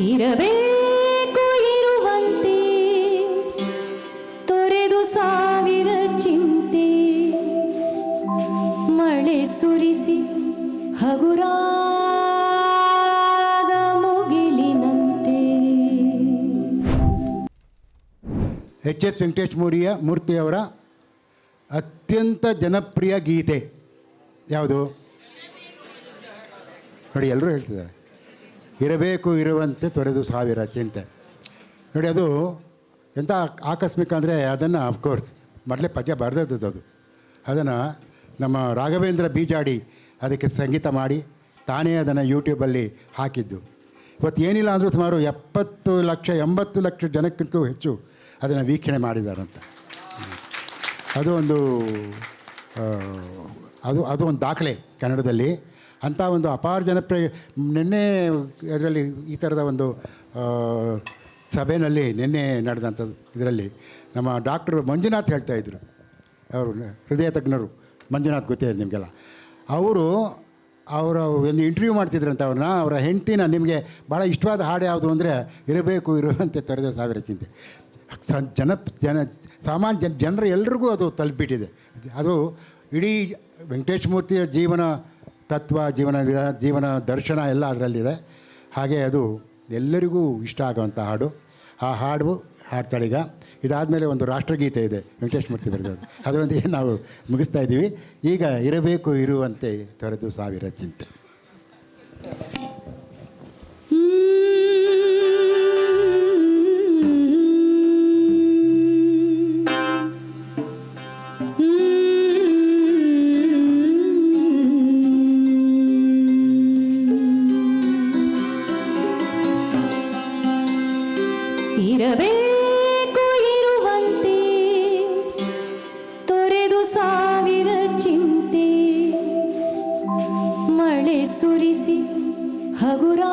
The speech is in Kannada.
ಇರಬೇಕು ಇರುವಂತೆ, ತೊರೆದು ಸಾವಿರ ಚಿಂತೆ, ಮಳೆ ಸುರಿಸಿ ಹಗುರಾದ ಮುಗಿಲಿನಂತೆ. ಎಚ್ ಎಸ್ ವೆಂಕಟೇಶ್ ಮೂರಿಯ ಮೂರ್ತಿಯವರ ಅತ್ಯಂತ ಜನಪ್ರಿಯ ಗೀತೆ ಯಾವುದು? ನೋಡಿ ಎಲ್ಲರೂ ಹೇಳ್ತಿದ್ದಾರೆ. ಇರಬೇಕು, ಇರುವಂತೆ ತೊರೆದು ಸಾವಿರ ಚಿಂತೆ. ನೋಡಿ, ಅದು ಎಂಥ ಆಕಸ್ಮಿಕ ಅಂದರೆ ಅದನ್ನು ಅಫ್ಕೋರ್ಸ್ ಮೊದಲೇ ಪದ್ಯ ಬರೆದದ್ದು ಅದು. ಅದನ್ನು ನಮ್ಮ ರಾಘವೇಂದ್ರ ಬೀಜಾಡಿ ಅದಕ್ಕೆ ಸಂಗೀತ ಮಾಡಿ ತಾನೇ ಅದನ್ನು ಯೂಟ್ಯೂಬಲ್ಲಿ ಹಾಕಿದ್ದು. ಇವತ್ತು ಏನಿಲ್ಲ ಅಂದರೂ ಸುಮಾರು ಎಪ್ಪತ್ತು ಲಕ್ಷ, ಎಂಬತ್ತು ಲಕ್ಷ ಜನಕ್ಕಿಂತಲೂ ಹೆಚ್ಚು ಅದನ್ನು ವೀಕ್ಷಣೆ ಮಾಡಿದಾರಂತ. ಅದು ಒಂದು ಅದು ಅದು ಒಂದು ದಾಖಲೆ ಕನ್ನಡದಲ್ಲಿ. ಅಂಥ ಒಂದು ಅಪಾರ ಜನಪ್ರಿಯ, ನಿನ್ನೆ ಇದರಲ್ಲಿ ಈ ಥರದ ಒಂದು ಸಭೆಯಲ್ಲಿ ನಿನ್ನೆ ನಡೆದಂಥ ಇದರಲ್ಲಿ ನಮ್ಮ ಡಾಕ್ಟರ್ ಮಂಜುನಾಥ್ ಹೇಳ್ತಾ ಇದ್ರು. ಅವರು ಹೃದಯ ತಜ್ಞರು, ಮಂಜುನಾಥ್ ಗೊತ್ತಿದೆ ನಿಮಗೆಲ್ಲ. ಅವರು ಅವರ ಒಂದು ಇಂಟರ್ವ್ಯೂ ಮಾಡ್ತಿದ್ರಂತ ಅವ್ರನ್ನ, ಅವರ ಹೆಂಡ್ತಿನ ನಿಮಗೆ ಭಾಳ ಇಷ್ಟವಾದ ಹಾಡು ಯಾವುದು ಅಂದರೆ, ಇರಬೇಕು ಇರುವಂತೆ ತೊರೆದ ಸಾವಿರ ಚಿಂತೆ. ಜನ ಜನ, ಸಾಮಾನ್ಯ ಜನ, ಜನರು ಎಲ್ರಿಗೂ ಅದು ತಲುಪಿಟ್ಟಿದೆ. ಅದು ಇಡೀ ವೆಂಕಟೇಶ್ ಮೂರ್ತಿಯ ಜೀವನ ತತ್ವ, ಜೀವನ ಜೀವನ ದರ್ಶನ ಎಲ್ಲ ಅದರಲ್ಲಿದೆ. ಹಾಗೆ ಅದು ಎಲ್ಲರಿಗೂ ಇಷ್ಟ ಆಗುವಂಥ ಹಾಡು. ಆ ಹಾಡು ಹಾಡ್ತಾಳೀಗ. ಇದಾದಮೇಲೆ ಒಂದು ರಾಷ್ಟ್ರಗೀತೆ ಇದೆ, ವೆಂಕಟೇಶ್ ಮೂರ್ತಿ ಬರೆದದ್ದು ಅದರೊಂದಿಗೆ ನಾವು ಮುಗಿಸ್ತಾ ಇದ್ದೀವಿ. ಈಗ ಇರಬೇಕು, ಇರುವಂತೆ ತೊರೆದು ಸಾವಿರ ಚಿಂತೆ. ಇರಬೇಕು ಇರುವಂತೆ ತೊರೆದು ಸಾವಿರ ಚಿಂತೆ ಮಳೆ ಸುರಿಸಿ ಹಗುರಾ